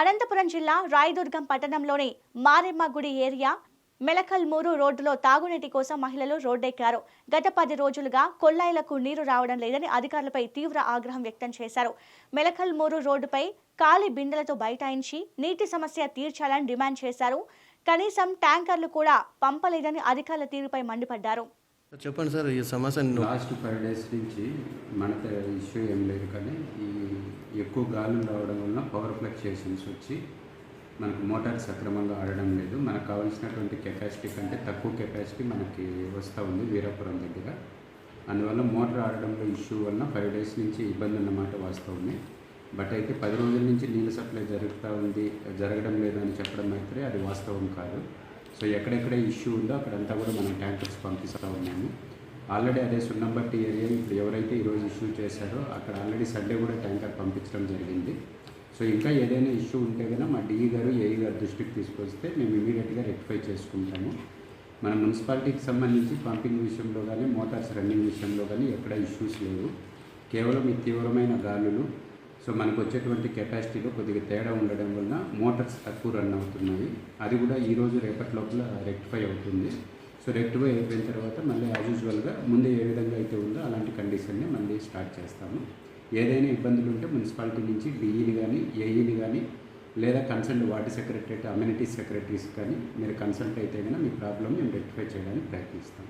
అనంతపురం జిల్లా రాయదుర్గం పట్టణంలోని మారెమ్మ గుడి ఏరియా మెలకల్మూరు రోడ్డులో తాగునీటి కోసం మహిళలు రోడ్డెక్కారు. గత పది రోజులుగా కొల్లాయిలకు నీరు రావడం లేదని అధికారులపై తీవ్ర ఆగ్రహం వ్యక్తం చేశారు. మెలకల్మూరు రోడ్డుపై ఖాళీ బిందెలతో బైఠాయించి నీటి సమస్య తీర్చాలని డిమాండ్ చేశారు. కనీసం ట్యాంకర్లు కూడా పంపలేదని అధికారుల తీరుపై మండిపడ్డారు. చెప్పండి సార్ ఈ సమస్య లాస్ట్ ఫైవ్ డేస్ నుంచి మన ఇష్యూ ఏం లేదు కానీ ఈ ఎక్కువ గాలులు రావడం వలన పవర్ ఫ్లక్చుయేషన్స్ వచ్చి మనకు మోటార్ సక్రమంగా ఆడడం లేదు. మనకు కావాల్సినటువంటి కెపాసిటీ కంటే తక్కువ కెపాసిటీ మనకి వస్తూ ఉంది వీరాపురం దగ్గర. అందువల్ల మోటార్ ఆడడంలో ఇష్యూ వలన ఫైవ్ డేస్ నుంచి ఇబ్బంది ఉన్నమాట వాస్తవమే బట్ అయితే పది రోజుల నుంచి నీళ్ళ సప్లై జరుగుతూ ఉంది. జరగడం లేదని చెప్పడం అయితే అది వాస్తవం కాదు. సో ఎక్కడెక్కడ ఇష్యూ ఉందో అక్కడంతా కూడా మనం ట్యాంకర్స్ పంపిస్తూ ఉన్నాము. ఆల్రెడీ అదే సున్నంబట్టి ఏరియా ఇప్పుడు ఎవరైతే ఈరోజు ఇష్యూ చేశారో అక్కడ ఆల్రెడీ సండే కూడా ట్యాంకర్ పంపించడం జరిగింది. సో ఇంకా ఏదైనా ఇష్యూ ఉంటే కనుక మా డిఈ గారు ఏఈ గారు దృష్టికి తీసుకొస్తే మేము ఇమీడియట్గా రెక్టిఫై చేసుకుంటాము. మన మున్సిపాలిటీకి సంబంధించి పంపింగ్ విషయంలో కానీ మోటార్స్ రన్నింగ్ విషయంలో కానీ ఎక్కడ ఇష్యూస్ లేవు. కేవలం ఈ తీవ్రమైన గాలులు. సో మనకు వచ్చేటువంటి కెపాసిటీలో కొద్దిగా తేడా ఉండడం వలన మోటార్స్ తక్కువ రన్ అవుతున్నాయి. అది కూడా ఈ రోజు రేపటి లోపల రెక్టిఫై అవుతుంది. సో రెక్టిఫై అయిపోయిన తర్వాత మళ్ళీ యాజ్ యూజువల్గా ముందే ఏ విధంగా అయితే ఉందో అలాంటి కండిషన్ని మళ్ళీ స్టార్ట్ చేస్తాము. ఏదైనా ఇబ్బందులు ఉంటే మున్సిపాలిటీ నుంచి డిఈని కానీ ఏఈని కానీ లేదా consult ward secretary amenity secretaries కానీ మీరు కన్సల్ట్ అయితే కనుక మీ ప్రాబ్లమ్ మేము రెక్టిఫై చేయడానికి ప్రయత్నిస్తాం